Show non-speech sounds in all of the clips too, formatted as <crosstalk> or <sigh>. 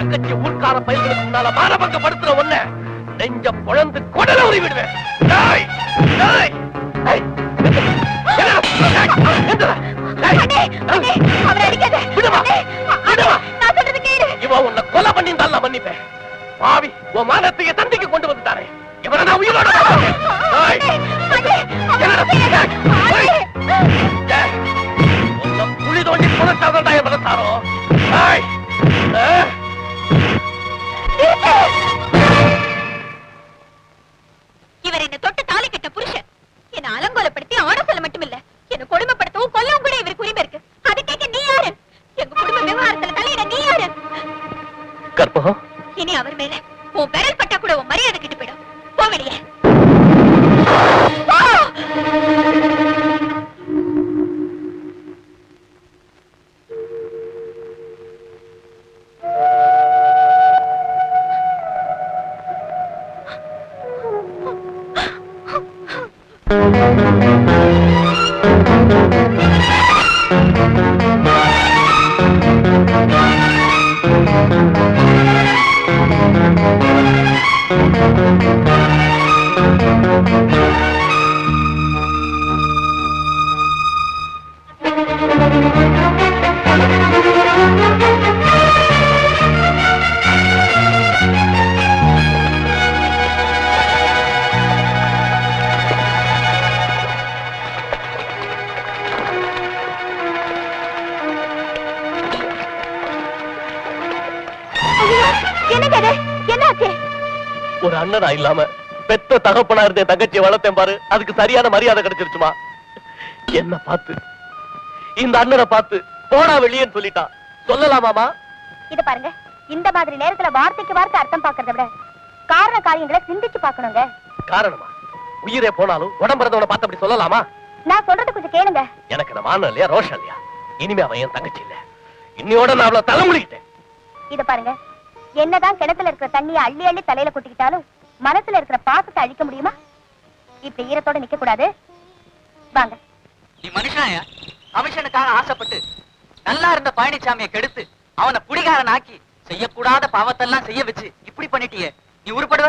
தங்கச்சி ஊர்க்கார பயிர்களுக்கு முன்னால மானபங்கப்படுத்துற ஒண்ண நெஞ்ச பொழந்து கொடல உரி விடுவேன் கொலை பண்ணி நான் மன்னிப்பேன் பாவி உன் மானத்தையே தந்திக்கு கொண்டு வந்துட்டாரே இவனை நான் உயிரோட அண்ணனா இல்லாம பெத்த தகப்பனா இருந்த தங்கச்சியை வளர்த்தேன் பாரு. அதுக்கு சரியான மரியாதை கிடைச்சிருச்சுமா? என்ன பார்த்து இந்த அண்ணனை பார்த்து போடா வெளியேன்னு சொல்லிட்டான் சொல்லலாமாமா? இது பாருங்க இந்த மாதிரி நேரத்துல வார்த்தைக்கு வார்த்தை அர்த்தம் பாக்குறத விட காரண காரியங்களை சிந்திச்சு பார்க்கணுங்க. காரணமா? உயிரே போனாலும் உடம்புறதவனை பார்த்து அப்படி சொல்லலாமா? நான் சொல்றது கொஞ்சம் கேளுங்க. எனக்கு இந்த மானம் இல்லையா ரோஷம் இல்லையா? இனிமே அவன் என் தங்கச்சி இல்ல. இன்னையோட நான் அவளை தலைமுடிக்கிட்டேன் இத பாருங்க என்னதான் கிணத்துல இருக்கிற தண்ணிய அள்ளி அள்ளி தலையில கொட்டிக்கிட்டாலும் மனசுல இருக்கிற பாசத்தை அழிக்க முடியுமா? இப்படி ஈரத்தோட நிக்க கூடாது வாங்க. நீ மனுஷனாயா? அமிஷனுக்காக ஆசைப்பட்டு நல்லா இருந்த பழனிசாமியை கெடுத்து அவனை புடிகாரன் ஆக்கி செய்யக்கூடாத பாவத்தெல்லாம் செய்ய வச்சு இப்படி பண்ணிட்டிய. நீ உருப்படுவ?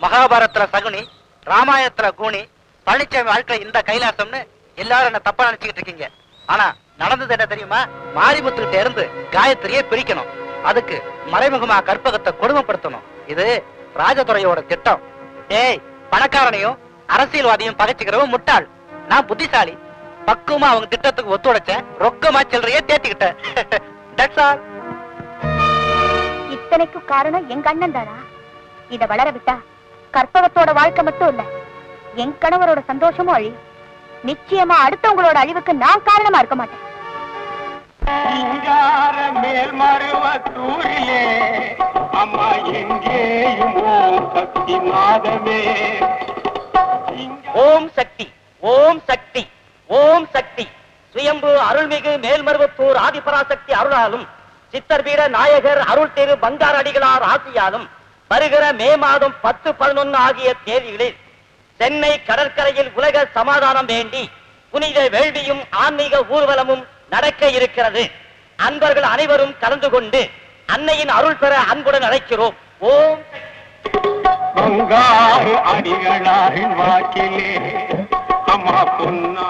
மகாபாரத்துல சகுனி ராமாயணத்துல கூனி பழனிசாமி வாழ்க்கை இந்த கைலாசம்னு எல்லாரும் என்ன தப்பா நினைச்சுக்கிட்டு இருக்கீங்க. ஆனா நடந்தது என்ன தெரியுமா? மாரிமுத்துக்கிட்ட இருந்து காயத்ரியை பிரிக்கணும். அதுக்கு மறைமுகமா கற்பகத்தை கொடுமைப்படுத்தணும். இது ராஜதுறையோட திட்டம். ஏய் பணக்காரனையும் அரசியல்வாதியும் பகைச்சுக்கிறவன் முட்டாள். நான் புத்திசாலி. பக்குவமா அவங்க திட்டத்துக்கு ஒத்துழைச்சேன். ரொக்கமா சில்லறையே தேத்திக்கிட்டேன். <laughs> இத்தனைக்கு காரணம் எங்க அண்ணன் தானா? இத வளர விட்டா கற்பகத்தோட வாழ்க்கை மட்டும் இல்ல என் கணவரோட சந்தோஷமும் அழியும். நிச்சயமா அடுத்தவங்களோட அழிவுக்கு நான் காரணமா இருக்க மாட்டேன். சிங்கார மேல் மருவத்தூரிலே. அம்மா எங்கேயும் ஓம் சக்தி நாதமே. ஓம் சக்தி ஓம் சக்தி ஓம் சக்தி. சுயம்பு அருள்மிகு மேல்மருவத்தூர் ஆதிபராசக்தி அருளாலும் சித்தர் வீர நாயகர் அருள் திரு பங்கார் அடிகளார் ஆசியாலும் வருகிற மே மாதம் பத்து பதினொன்னு ஆகிய தேதிகளில் சென்னை கடற்கரையில் உலக சமாதானம் வேண்டி புனித வேள்வியும் ஆன்மீக ஊர்வலமும் நடக்க இருக்கிறது. அன்பர்கள் அனைவரும் கலந்து கொண்டு அன்னையின் அருள் பெற அன்புடன் அழைக்கிறோம். ஓம் அடிகளாரின் வாக்கிலே. அம்மா பொன்னா.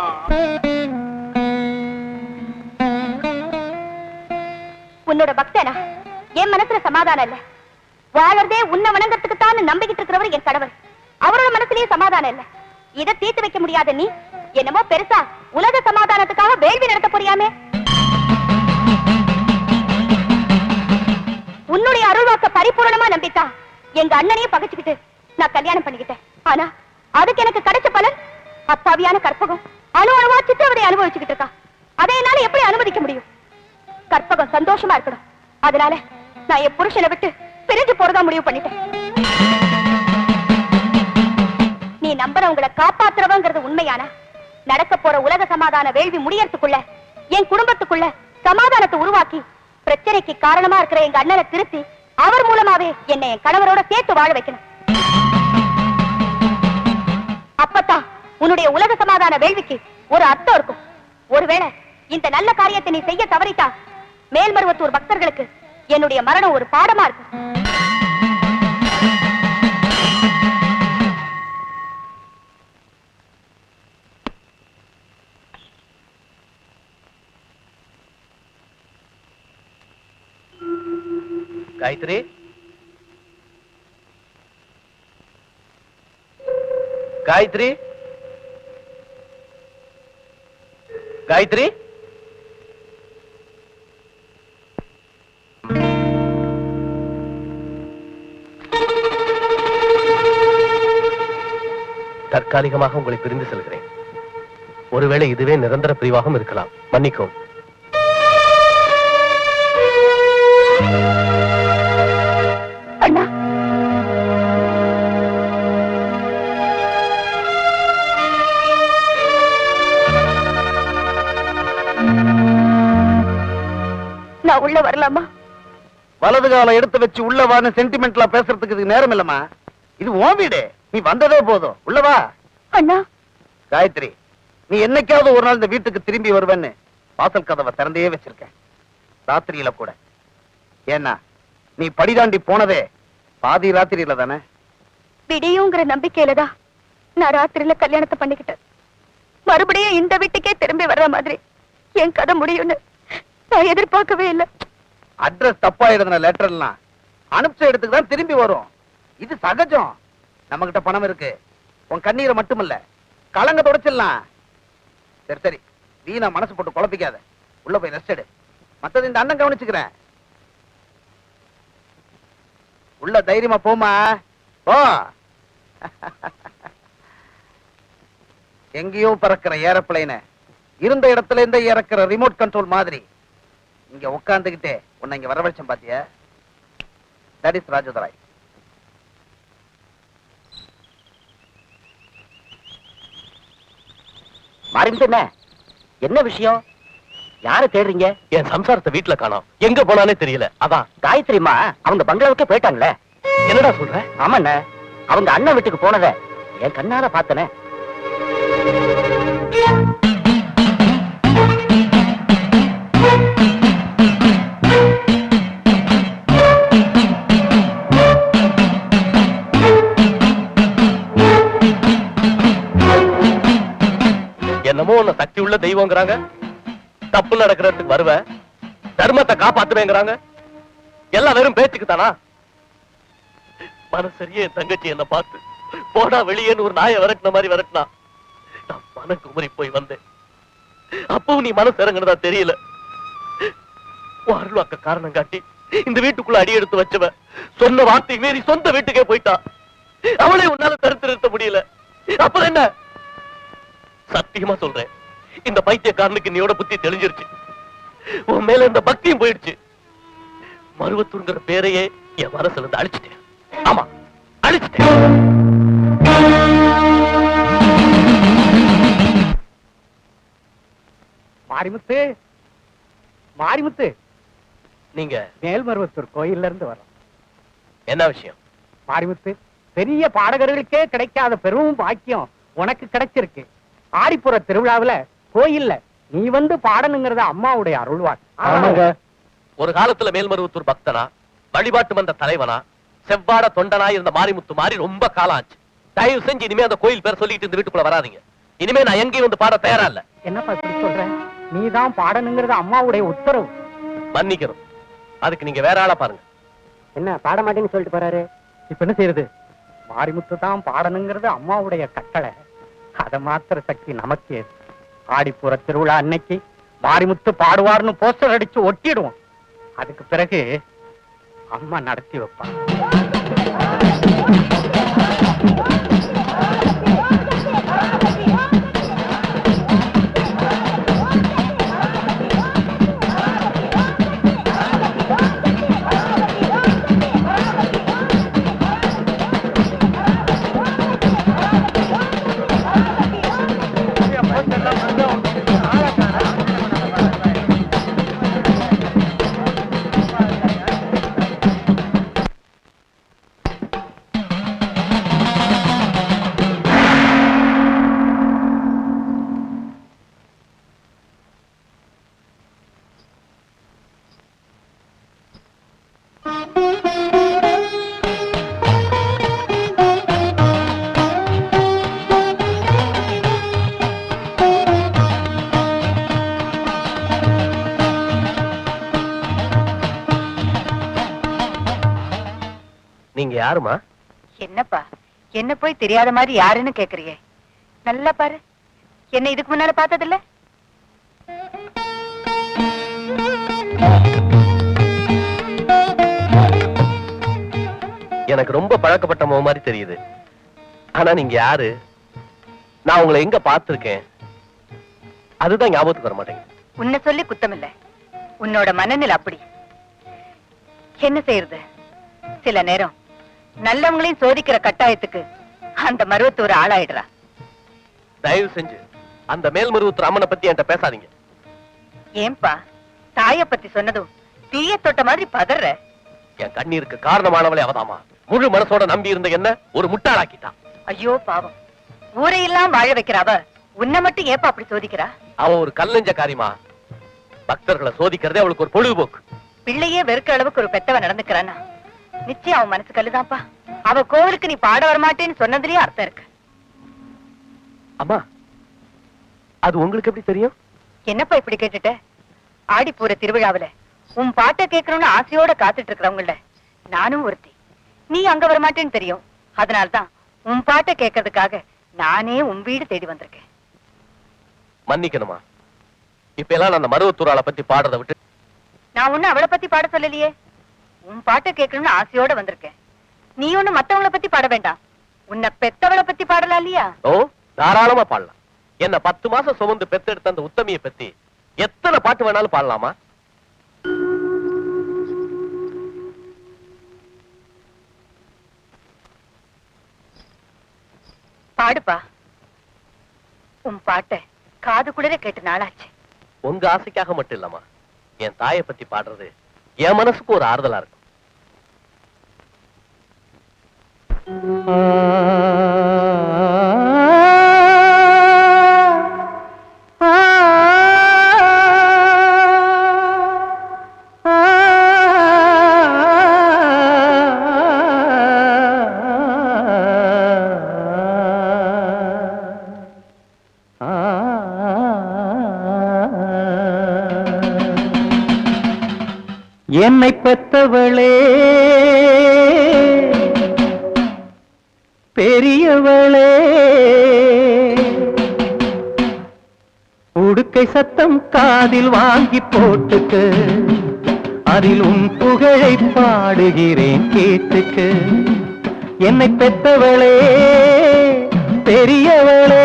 உன்னோட பக்தனா? என் மனசுல சமாதானம் இல்ல. வாழறதே உன்னை வணங்கறதுக்கு தான் நம்பிக்கிட்டு இருக்கிறவர் என் கடவுள் அவரோட மனசுலயும் சமாதானம் இல்ல. இதை தீர்த்து வைக்க முடியாத நீ என்னமோ பெருசா உலக சமாதானத்துக்காக வேள்வி நடத்த போறியாமே. உன்னுடைய அருள்வாக்க பரிபூரணமா நம்பித்தான் எங்க அண்ணனையும் பகைச்சுக்கிட்டு நான் கல்யாணம் பண்ணிக்கிட்டேன். ஆனா அதுக்கு எனக்கு கிடைச்ச பலன் அப்பாவியான கற்பகம். அணு அணுவா சித்திரவதை அனுபவிச்சுக்கிட்டு இருக்கா. அதை என்னால எப்படி அனுமதிக்க முடியும்? கற்பகம் சந்தோஷமா இருக்கணும். அதனால நான் என் புருஷனை விட்டு பிரிஞ்சு போறதா முடிவு பண்ணிட்டேன். நீ நம்புறவங்களை காப்பாத்துறவங்கிறது உண்மையானா? நடக்க போற உலக சமாதான வேள்வி முடியறதுக்குள்ள என் குடும்பத்துக்குள்ள சமாதானத்தை உருவாக்கி பிரச்சனைக்கு காரணமா இருக்கிற எங்க அண்ணனை திருத்தி அவர் மூலமாவே என்னை என் கணவரோட சேர்த்து வாழ வைக்கணும். அப்பத்தான் உன்னுடைய உலக சமாதான வேள்விக்கு ஒரு அர்த்தம் இருக்கும். ஒருவேளை இந்த நல்ல காரியத்தை நீ செய்ய தவறிட்டா மேல்மருவத்தூர் பக்தர்களுக்கு என்னுடைய மரணம் ஒரு பாடமா இருக்கும். காயத்ரி. காயத்ரி. காயத்ரி. தற்காலிகமாக உங்களை பிரிந்து செல்கிறேன். ஒருவேளை இதுவே நிரந்தர பிரிவாகவும் இருக்கலாம். மன்னிக்கும் அண்ணா நான் உள்ள வரலாமா? வலது காலம் எடுத்து வச்சு உள்ள வான்னு சென்டிமெண்ட்ல பேசுறதுக்கு இதுக்கு நேரம் இல்லம்மா. இது உன் வீடு. நீ வந்ததே போதும். உள்ள வா. அண்ணா. காயத்ரி நீ என்னைக்காவது ஒரு நாள் இந்த வீட்டுக்கு திரும்பி வருவேன்னு வாசல் கதவை திறந்தே வச்சிருக்க ராத்திரியில கூட. ஏன்னா நீ படிதாண்டி போனதே பாதி ராத்திரியில தானே? விடியுங்கிற நம்பிக்கையில தான் நான் ராத்திரியில கல்யாணத்தை பண்ணிக்கிட்டேன். மறுபடியும் இந்த வீட்டுக்கே திரும்பி வர்ற மாதிரி என் கதை முடியும்னு நான் எதிர்பார்க்கவே இல்லை. அட்ரஸ் தப்பா எழுதின லெட்டர் எல்லாம் அனுப்பிச்ச இடத்துக்கு தான் திரும்பி வரும். இது சகஜம். நம்ம கிட்ட பணம் இருக்கு. உன் கண்ணீரை மட்டுமில்ல. கலங்க தொடச்சிடலாம். சரி சரி. வீணா மனசு போட்டு குழப்பிக்காத. உள்ள போய் ரெஸ்ட் எடு. மத்தது இந்த அண்ணன் கவனிச்சுக்கிறேன். உள்ள தைரியமா போமா போ. எங்கேயோ பறக்கிற ஏரோப்ளைன. இருந்த இடத்துல இருந்தே இறக்குற ரிமோட் கண்ட்ரோல் மாதிரி. இங்க உட்கார்ந்துகிட்டே உன்னை இங்க வரவழைச்சேன் பாத்தியா? தட் இஸ் ராஜதுராய் மறைந்து என்ன? என்ன விஷயம்? யாரை தேடுறீங்க? என் சம்சாரத்தை வீட்டுல காணோம். எங்க போனானே தெரியல. அதான். காயத்ரிமா அவங்க பங்களாவுக்கே போயிட்டாங்களே. என்னடா சொல்ற? ஆமாண்ண. அவங்க அண்ணன் வீட்டுக்கு போனத என் கண்ணால பார்த்தனே. என்னமோ உன்னை சக்தி உள்ள தெய்வங்கிறாங்க. தப்பு நடக்கிறதுக்கு வருவ. தர்மத்தை காப்பாத்துவேங்கிறாங்க. எல்லாம் வெறும் பேச்சுக்கு தானா? மனசரியே என் தங்கச்சி என்ன பார்த்து போடா வெளியேன்னு ஒரு நாயை விரட்டின மாதிரி விரட்டினா. நான் மன குமரி போய் வந்தேன். அப்பவும் நீ மனசு இறங்குனதா தெரியல. அருள்வாக்க காரணம் காட்டி இந்த வீட்டுக்குள்ள அடி எடுத்து வச்சவ சொன்ன வார்த்தை மீறி சொந்த வீட்டுக்கே போயிட்டா. அவளே உன்னால தடுத்து நிறுத்த முடியல. அப்புறம் என்ன? சத்தியமா சொல்றேன். இந்த பைத்தியக்காரனுக்கு நீயோட புத்தி தெளிஞ்சிருச்சு. உன் மேல இந்த பக்தியும் போயிடுச்சு. மருவத்தூர்ங்கிற பேரையே என் மனசுல இருந்து அழிச்சிட்டேன். ஆமா அழிச்சிட்டேன். மாரிமுத்து மாரிமுத்து. நீங்க? மேல்மருவத்தூர் கோயில்ல இருந்து வரோம். என்ன விஷயம்? மாரிமுத்து பெரிய பாடகர்களுக்கே கிடைக்காத பெரும் பாக்கியம் உனக்கு கிடைச்சிருக்கு. ஆடிப்புற திருவிழாவுல கோயில்ல நீ வந்து பாடணுங்கிறத அம்மாவுடைய அருள்வாக்கு ஒரு காலத்துல மேல்மருவத்தூர் பக்தனா வழிபாட்டு மன்ற தலைவனா செவ்வாட தொண்டனா இருந்த மாரிமுத்து மாறி ரொம்ப காலம் ஆச்சு. தயவு செஞ்சு இனிமே அந்த கோயில் பேர் சொல்லிட்டு இந்த வீட்டுக்குள்ள வராதீங்க. இனிமே நான் எங்கேயும் வந்து பாட தயாரா இல்ல. என்னப்பா இப்படி சொல்ற? நீ தான் பாடணுங்கிறது அம்மாவுடைய உத்தரவு. மன்னிக்கணும். அதுக்கு நீங்க வேற ஆளா பாருங்க. என்ன பாட மாட்டேன்னு சொல்லிட்டு போறாரு? இப்ப என்ன செய்யறது? மாரிமுத்து தான் பாடணுங்கிறது அம்மாவுடைய கட்டளை. அத மாத்திர சக்தி நமக்கு ஏது. ஆடிப்புற திருவிழா அன்னைக்கு மாரிமுத்து பாடுவார்னு போஸ்டர் அடிச்சு ஒட்டிடுவோம் அதுக்கு பிறகு அம்மா நடத்தி வைப்பான் நீங்க யாருமா? என்னப்பா? என்ன போய் தெரியாத மாதிரி யாருன்னு கேக்குறியே? நல்லா பாரு. என்ன இதுக்கு முன்னால பார்த்ததில்ல? எனக்கு ரொம்ப பழக்கப்பட்ட முகம் மாதிரி தெரியுது. ஆனா நீங்க யாரு? நான் உங்களை எங்க பார்த்திருக்கேன்? அதுதான் ஞாபகத்துக்கு வர மாட்டேங்குது. உன்னை சொல்லி குத்தம் இல்ல உன்னோட மனநிலை அப்படி. என்ன செய்யறது சில நேரம் நல்லவங்களையும் சோதிக்கிற கட்டாயத்துக்கு அந்த மருவத்தூர் ஆளாயிடுறா. தயவு செஞ்சு அந்த மேல்மருவத்தூர் அம்மனை பத்தி என்கிட்ட பேசாதீங்க. ஏன்பா தாய பத்தி சொன்னதும் தீய தொட்ட மாதிரி பதற. என் கண்ணீருக்கு காரணமானவளே அவதாமா. முழு மனசோட நம்பி இருந்த என்ன ஒரு முட்டாளாக்கிட்டான் ஐயோ பாவம். ஊரையெல்லாம் வாழ வைக்கிற அவ உன்னை மட்டும் ஏப்பா அப்படி சோதிக்கிறா? அவ ஒரு கல்லஞ்ச காரியமா பக்தர்களை சோதிக்கிறதே அவளுக்கு ஒரு பொழுதுபோக்கு. பிள்ளையே வெறுக்க அளவுக்கு ஒரு பெத்தவ நடந்துக்கிறானா? நிச்சயம் அவன் மனசு கல்லுதான்ப்பா. அவ கோவிலுக்கு நீ பாட வரமாட்டேன்னு சொன்னதுலயே அர்த்தம் இருக்கு. அம்மா அது உங்களுக்கு எப்படி தெரியும்? என்னப்பா இப்படி கேட்டுட்ட? ஆடிப்பூர திருவிழாவுல உன் பாட்டை கேட்கணும்னு ஆசையோட காத்துட்டு இருக்கிறவங்கள நானும் ஒருத்தி. நீ அங்க வரமாட்டேன்னு தெரியும். அதனால்தான் உன் பாட்டை கேட்கறதுக்காக நானே உன் வீடு தேடி வந்திருக்கேன். மன்னிக்கணுமா? இப்ப எல்லாம் நான் அந்த மருவத்தூராளை பத்தி பாடுறதை விட்டு நான் ஒண்ணு அவளை பத்தி பாட சொல்லலையே. உன் பாட்டை கேட்கணும்னு ஆசையோட வந்திருக்கேன். நீ ஒண்ணு மத்தவங்கள பத்தி பாட வேண்டாம். உன்னை பெத்தவளை பத்தி பாடலாம் இல்லையா? ஓ தாராளமா பாடலாம். என்ன பத்து மாசம் சுமந்து பெத்தெடுத்த அந்த உத்தமியை பத்தி எத்தனை பாட்டு வேணாலும் பாடலாமா? பாடுப்பா. உன் பாட்டை காது குளிர கேட்டு நாளாச்சு. உங்க ஆசைக்காக மட்டும் இல்லம்மா என் தாயை பத்தி பாடுறது என் மனசுக்கு ஒரு ஆறுதலா இருக்கும். என்னை பெத்தவளே. பெரியவளே. உடுக்கை சத்தம் காதில் வாங்கி போட்டுக்கு அதில் உன் புகழை பாடுகிறேன் கேட்டுக்கு. என்னை பெத்தவளே பெரியவளே.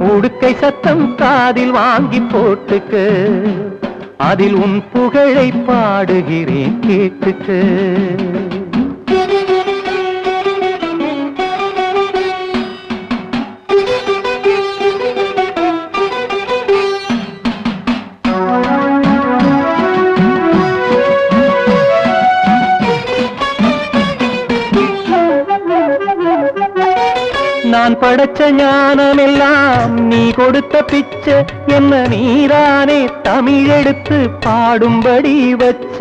உடுக்கை சத்தம் காதில் வாங்கி போட்டுக்கு அதில் உன் புகழை பாடுகிறேன் கேட்டுட்டு. நான் படைச்ச ஞானமெல்லாம் எல்லாம் நீ கொடுத்த பிச்சை என்ன நீரானே தமிழெடுத்து பாடும்படி வச்ச.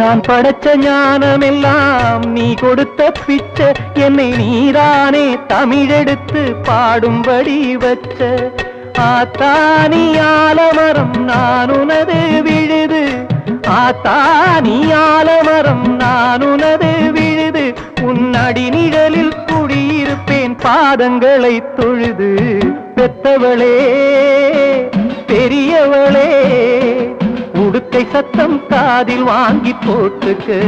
நான் படைச்ச ஞானம் எல்லாம் நீ கொடுத்த பிச்சை என்னை நீரானே தமிழெடுத்து பாடும்படி வச்ச. ஆத்தானி ஆலமரம் நான் உனது விழுது. ஆத்தானி ஆலமரம் நான் உனது விழுது. உன்னடி நிழலில் குடிய பாதங்களை தொழுது பெத்தவளே பெரியவளே உடுக்கை சத்தம் காதில் வாங்கி போட்டுக்கு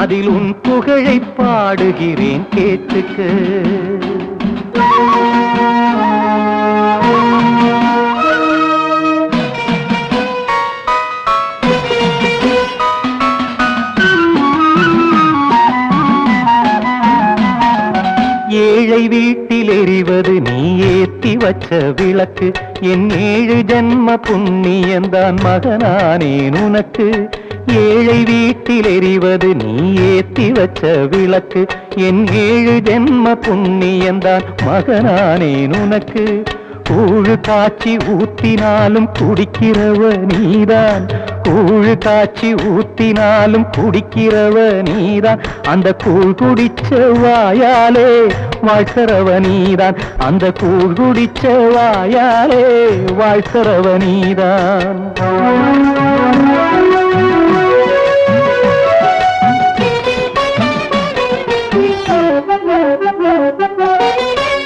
அதில் உன் புகழை பாடுகிறேன் கேட்டுக்கு. ஏழை வீட்டில் எறிவது நீ ஏற்றி வச்ச விளக்கு. என் ஏழு ஜன்ம புண்ணியந்தான் மகனானேன் உனக்கு. ஏழை வீட்டில் எறிவது நீ ஏத்தி வச்ச விளக்கு. என் ஏழு ஜென்ம புண்ணியந்தான் மகனானேன் உனக்கு. ஊழு காட்சி ஊத்தினாலும் குடிக்கிறவ நீதான். கூழ் காய்ச்சி ஊத்தினாலும் குடிக்கிறவ நீதான். அந்த கூழ் குடிச்ச வாயாலே வாழ்கிறவ நீதான். அந்த கூழ் குடிச்ச வாயாலே வாழ்கிறவ நீதான்.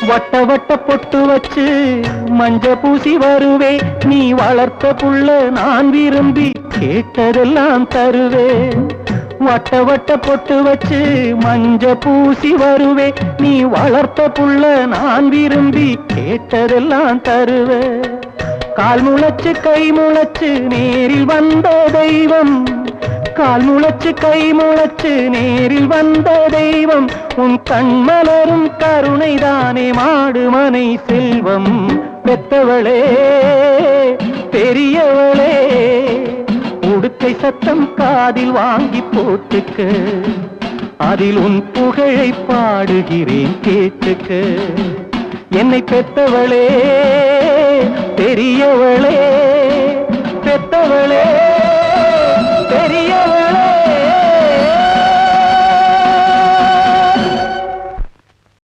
வட்ட வட்ட பொட்டு வச்சு மஞ்ச பூசி வருவே. நீ வளர்த்த புள்ள நான் விரும்பி கேட்டதெல்லாம் தருவேன். வட்ட வட்ட பொட்டு வச்சு மஞ்ச பூசி வருவே நீ வளர்த்த புள்ள நான் விரும்பி கேட்டதெல்லாம் தருவேன். கால் முளைச்சு கை முளைச்சு நேரில் வந்த தெய்வம். கால் முளைச்சு கை முளைச்சு நேரில் வந்த தெய்வம். உன் கண்மலரும் கருணைதானே மாடு மனை செல்வம். பெத்தவளே பெரியவளே. இயற்கை சத்தம் காதில் வாங்கி போட்டுக்கு அதில் உன் புகழை பாடுகிறேன் கேட்டுக்க. என்னை பெத்தவளே பெரியவளே பெத்தவளே.